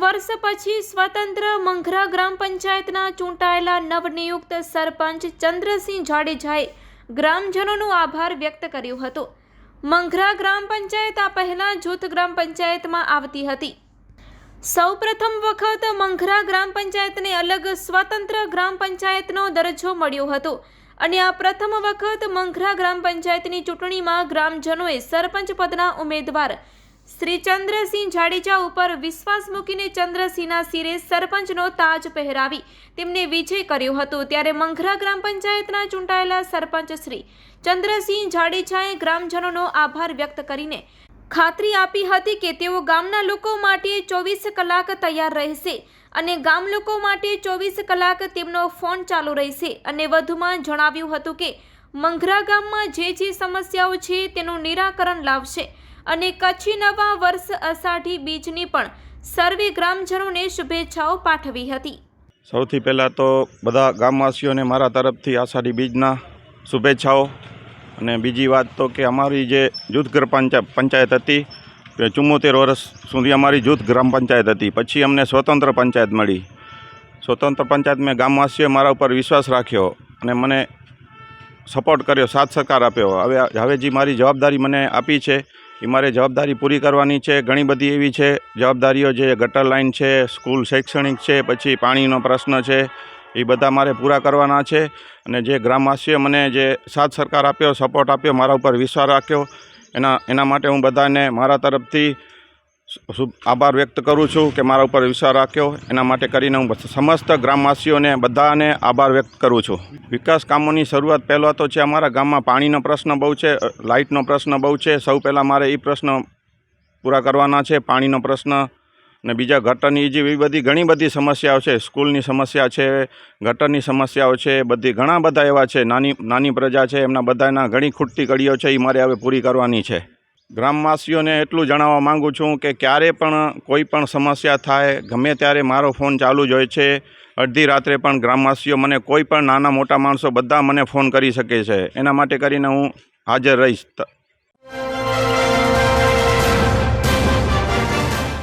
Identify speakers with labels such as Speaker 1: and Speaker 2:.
Speaker 1: વર્ષ પછી સ્વતંત્ર મંઘરા ગ્રામ પંચાયતના ચૂંટાયેલા નવનિયુક્ત સરપંચ ચંદ્રસિંહ જાડેજાએ ગ્રામજનોનો આભાર વ્યક્ત કર્યો હતો. મંઘરા ગ્રામ પંચાયત આ પહેલા જૂથ ગ્રામ પંચાયતમાં આવતી હતી. સૌપ્રથમ વખત મંઘરા ગ્રામ પંચાયતને અલગ સ્વતંત્ર ગ્રામ પંચાયતનો દરજ્જો મળ્યો હતો અને આ પ્રથમ વખત મંઘરા ગ્રામ પંચાયતની ચૂંટણીમાં ગ્રામજનોએ સરપંચ પદના ઉમેદવાર શ્રી ચંદ્રસિંહ જાડેજા ઉપર વિશ્વાસ મૂકીને ચંદ્રસિંહના શિરે સરપંચનો તાજ પહેરાવી તેમને વિજય કર્યો હતો. ત્યારે મંઘરા ગ્રામ પંચાયતના ચૂંટાયેલા સરપંચ શ્રી ચંદ્રસિંહ જાડેજાએ ગ્રામજનોનો આભાર વ્યક્ત કરીને ખાતરી આપી હતી કે તેઓ ગામના લોકો માટે ચોવીસ કલાક તૈયાર રહેશે અને ગામ લોકો માટે ચોવીસ કલાક તેમનો ફોન ચાલુ રહેશે અને વધુમાં જણાવ્યું હતું કે, મંઘરા ગામમાં જે જે સમસ્યાઓ છે તેનું નિરાકરણ લાવશે. અને કચ્છી નવા વર્ષ અષાઢી બીજની પણ સર્વે ગ્રામજનોને શુભેચ્છાઓ પાઠવી હતી.
Speaker 2: સૌથી પહેલાં તો બધા ગામવાસીઓને મારા તરફથી આષાઢી બીજના શુભેચ્છાઓ. અને બીજી વાત તો કે અમારી જે જૂથ ગ્રામ પંચા, પંચાયત હતી કે ચુમ્મોતેર વર્ષ સુધી અમારી જૂથ ગ્રામ પંચાયત હતી. પછી અમને સ્વતંત્ર પંચાયત મળી. સ્વતંત્ર પંચાયત મેં ગામવાસીઓએ મારા ઉપર વિશ્વાસ રાખ્યો અને મને સપોર્ટ કર્યો, સાથ સહકાર આપ્યો. હવે હવે જે મારી જવાબદારી મને આપી છે એ મારે જવાબદારી પૂરી કરવાની છે, ઘણી બધી એવી છે. જવાબદારીઓ જે ગટર લાઇન છે, સ્કૂલ શૈક્ષણિક છે, પછી પાણીનો પ્રશ્ન છે એ બધા મારે પૂરા કરવાના છે. અને જે ગ્રામવાસીઓ મને જે સાથ સરકાર આપ્યો સપોર્ટ આપ્યો, મારા ઉપર વિશ્વાસ રાખ્યો, એના એના માટે હું બધાને મારા તરફથી આભાર વ્યક્ત કરું છું કે મારા ઉપર વિશ્વાસ રાખ્યો. એના માટે કરીને હું સમસ્ત ગ્રામવાસીઓને બધાને આભાર વ્યક્ત કરું છું. વિકાસ કામોની શરૂઆત પહેલાં તો છે અમારા ગામમાં પાણીનો પ્રશ્ન બહુ છે લાઇટનો પ્રશ્ન બહુ છે. સૌ પહેલાં મારે એ પ્રશ્ન પૂરા કરવાના છે, પાણીનો પ્રશ્ન અને બીજા ગટરની જેવી બધી ઘણી બધી સમસ્યાઓ છે, સ્કૂલની સમસ્યા છે, ગટરની સમસ્યાઓ છે, બધી ઘણા બધા એવા છે. નાની નાની પ્રજા છે, એમના બધાના ઘણી ખૂટતી કડીઓ છે એ મારે હવે પૂરી કરવાની છે. ગ્રામવાસીઓને એટલું જણાવવા માગું છું કે ક્યારે પણ કોઈ પણ સમસ્યા થાય, ગમે ત્યારે મારો ફોન ચાલુ જ હોય છે, અડધી રાત્રે પણ ગ્રામવાસીઓ મને કોઈ પણ નાના મોટા માણસો બધા મને ફોન કરી શકે છે. એના માટે કરીને હું હાજર રહીશ.